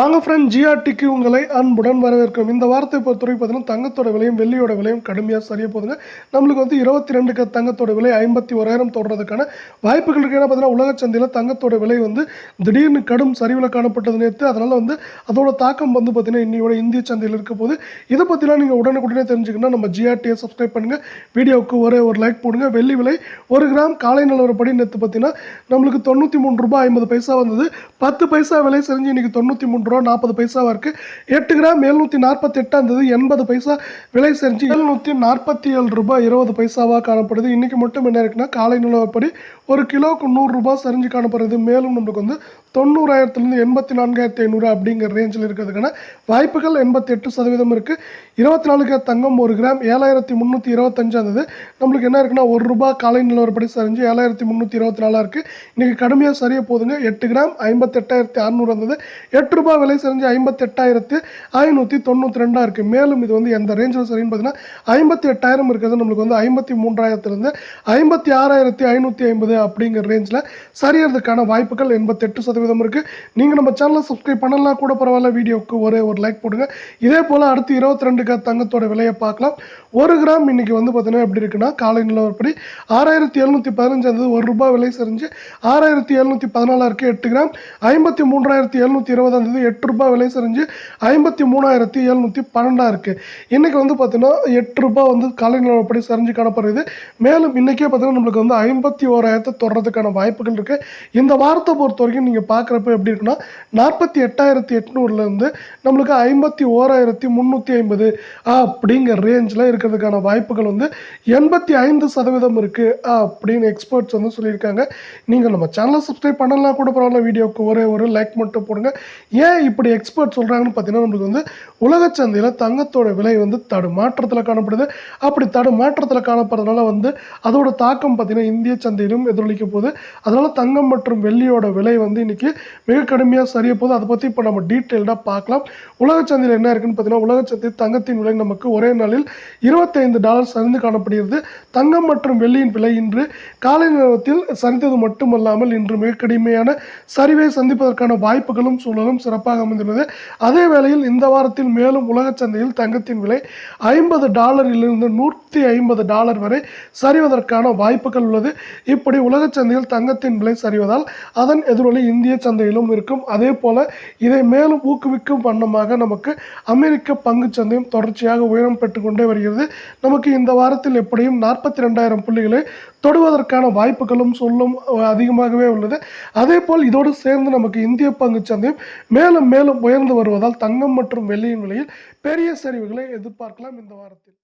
வாங்க ஃப்ரெண்ட் ஜிஆர்டிக்கு உங்களை அன்புடன் வரவேற்கும் இந்த வாரத்தை பொறுத்தவரை பார்த்தீங்கன்னா தங்கத்தோட விலையும் வெள்ளியோட விலையும் கடுமையாக சரியாக போதுங்க நம்மளுக்கு வந்து இருபத்தி ரெண்டுக்கு தங்கத்தோட விலை ஐம்பத்தி ஓராயிரம் தொடர்றதுக்கான வாய்ப்புகள் இருக்கு. ஏன்னா பார்த்தீங்கன்னா உலக சந்தையில் தங்கத்தோட விலை வந்து திடீர்னு கடும் சரிவில் காணப்பட்டது நேற்று அதனால் வந்து அதோட தாக்கம் வந்து பார்த்தீங்கன்னா இன்னையோட இந்திய சந்தையில் இருக்க போது இதை பற்றிலாம் நீங்கள் உடனுக்குடனே தெரிஞ்சுக்கணும் நம்ம ஜிஆர்டியை சப்ஸ்கிரைப் பண்ணுங்கள் வீடியோவுக்கு ஒரே ஒரு லைக் போடுங்க. வெள்ளி விலை ஒரு கிராம் காலை நிலவரப்படி நேற்று பார்த்தீங்கன்னா நம்மளுக்கு தொண்ணூற்றி மூணு ரூபாய் ஐம்பது பைசா வந்தது. பத்து பைசா விலை செஞ்சு இன்றைக்கி தொண்ணூற்றி மூணு ரூபா நாற்பது பைசாவாக இருக்குது எட்டு கிராம் எழுநூற்றி நாற்பத்தி எட்டாம் எண்பது பைசா விலை செஞ்சு எழுநூற்றி நாற்பத்தி ஏழு ரூபாய் இருபது பைசாவாக காணப்படுது. இன்றைக்கி மட்டும் என்ன இருக்குன்னா காலை நிலவரப்படி ஒரு கிலோவுக்கு நூறுரூபா சரிஞ்சு காணப்படுறது மேலும் நம்மளுக்கு வந்து தொண்ணூறாயிரத்துலேருந்து எண்பத்தி நான்காயிரத்தி ஐநூறு அப்படிங்கிற ரேஞ்சில் இருக்கிறதுக்கான வாய்ப்புகள் எண்பத்தி எட்டு சதவீதம் இருக்குது இருபத்தி நாலுக்கு தங்கம் ஒரு கிராம் ஏழாயிரத்தி முந்நூற்றி இருபத்தஞ்சாந்தது நம்மளுக்கு என்ன இருக்குன்னா ஒரு ரூபா காலை நிலவரப்படி சரிஞ்சு ஏழாயிரத்தி முந்நூற்றி இருபத்தி நாலாக இருக்குது இன்றைக்கி கடுமையாக சரியாக போகுதுங்க. எட்டு கிராம் ஐம்பத்தெட்டாயிரத்தி அறநூறு வந்தது. எட்டு ரூபாய் விலை சரிஞ்சு ஐம்பத்தெட்டாயிரத்து ஐநூற்றி தொண்ணூற்றி ரெண்டாக இருக்குது மேலும் இது வந்து எந்த ரேஞ்சில் சரின்னு பார்த்தீங்கன்னா ஐம்பத்தி எட்டாயிரம் இருக்கிறது. நம்மளுக்கு வந்து ஐம்பத்தி மூன்றாயிரத்துலேருந்து ஐம்பத்தி ஆறாயிரத்தி ஐநூற்றி ஐம்பது அப்படிங்கிற ரேஞ்சில் சரியறதுக்கான வாய்ப்புகள் எண்பத்தெட்டு சதவீதம் இருக்குது நீங்கள் நம்ம சேனலை சப்ஸ்கிரைப் பண்ணலாம் கூட பரவாயில்ல வீடியோவுக்கு ஒரே ஒரு லைக் போடுங்க. இதே போல் அடுத்து இருபத்தி ரெண்டுக்கு தங்கத்தோட விலையை பார்க்கலாம். ஒரு கிராம் இன்னைக்கு வந்து பார்த்தீங்கன்னா எப்படி இருக்குன்னா காலை நிலவரப்படி ஆறாயிரத்தி எழுநூற்றி பதினஞ்சு ஒரு ரூபாய் விலை சரிஞ்சு ஆறாயிரத்தி எழுநூற்றி பதினாலா இருக்குது எட்டு கிராம். ஐம்பத்தி மூன்றாயிரத்தி எழுநூற்றி இருபதாம் தேதி எட்டு ரூபாய் விலை சரிஞ்சு ஐம்பத்தி மூணாயிரத்தி எழுநூற்றி பன்னெண்டா இருக்குது இன்றைக்கி வந்து பார்த்தீங்கன்னா எட்டு ரூபாய் வந்து காலை நிலவரப்படி சரிஞ்சு காணப்படுறது மேலும் இன்றைக்கே பார்த்தீங்கன்னா நம்மளுக்கு வந்து ஐம்பத்தி ஓராயிரத்தை தொடர்றதுக்கான வாய்ப்புகள் இருக்குது இந்த வாரத்தை பொறுத்த வரைக்கும் நீங்கள் பார்க்குறப்ப எப்படி இருக்குன்னா நாற்பத்தி எட்டாயிரத்தி எட்நூறுலேருந்து நம்மளுக்கு ஐம்பத்தி ஓராயிரத்தி முந்நூற்றி ஐம்பது அப்படிங்கிற ரேஞ்சில் இருக்கிறதுக்கான வாய்ப்புகள் வந்து எண்பத்தி ஐந்து சதவீதம் இருக்குது அப்படின்னு எக்ஸ்பர்ட்ஸ் வந்து சொல்லியிருக்காங்க. நீங்கள் நம்ம சேனலை சப்ஸ்கிரைப் பண்ணலாம் கூட பரவாயில்ல வீடியோவுக்கு ஒரே ஒரு லைக் மட்டும் போடுங்க. ஏன் இப்படி எக்ஸ்பர்ட் சொல்கிறாங்கன்னு பார்த்தீங்கன்னா நம்மளுக்கு வந்து உலக சந்தையில் தங்கத்தோட விலை வந்து தடுமாற்றத்தில் காணப்படுது. அப்படி தடுமாற்றத்தில் காணப்படுறதுனால வந்து அதோட தாக்கம் பார்த்தீங்கன்னா இந்திய சந்தையிலும் எதிரொலிக்க போகுது. அதனால் தங்கம் மற்றும் வெள்ளியோட விலை வந்து இன்றைக்கி மிக கடுமையாக சரிய போகுது. அதை பற்றி இப்போ நம்ம டீட்டெயில்டாக பார்க்கலாம். உலக சந்தையில் என்ன இருக்குன்னு பார்த்தீங்கன்னா உலக சந்தையில் தங்கத்தின் விலை நமக்கு ஒரே நாளில் இருபத்தைந்து டாலர் சரிந்து காணப்படுகிறது. தங்கம் மற்றும் வெள்ளியின் விலை இன்று காலை நேரத்தில் சரிந்தது மட்டுமல்லாமல் இன்று மிக கடுமையான சரிவை சந்திப்பதற்கான வாய்ப்புகளும் சூழலும் சிறப்பு சிறப்பாக அமைந்துள்ளது அதே வேளையில் இந்த வாரத்தில் மேலும் உலக சந்தையில் தங்கத்தின் விலை ஐம்பது டாலரிலிருந்து நூற்றி ஐம்பது டாலர் வரை சரிவதற்கான வாய்ப்புகள் உள்ளது. இப்படி உலக சந்தையில் தங்கத்தின் விலை சரிவதால் அதன் எதிரொலி இந்திய சந்தையிலும் இருக்கும். அதே போல இதை மேலும் ஊக்குவிக்கும் வண்ணமாக நமக்கு அமெரிக்க பங்கு சந்தையும் தொடர்ச்சியாக உயரம் பெற்றுக்கொண்டே வருகிறது. நமக்கு இந்த வாரத்தில் எப்படியும் நாற்பத்தி ரெண்டாயிரம் புள்ளிகளை தொடுவதற்கான வாய்ப்புகளும் சொல்லும் அதிகமாகவே உள்ளது. அதே போல் இதோடு சேர்ந்து நமக்கு இந்திய பங்கு சந்தையும் மேலும் மேலும் மேலும் உயர்ந்து வருவதால் தங்கம் மற்றும் வெள்ளியின் விலையில் பெரிய சரிவுகளை எதிர்பார்க்கலாம் இந்த வாரத்தில்.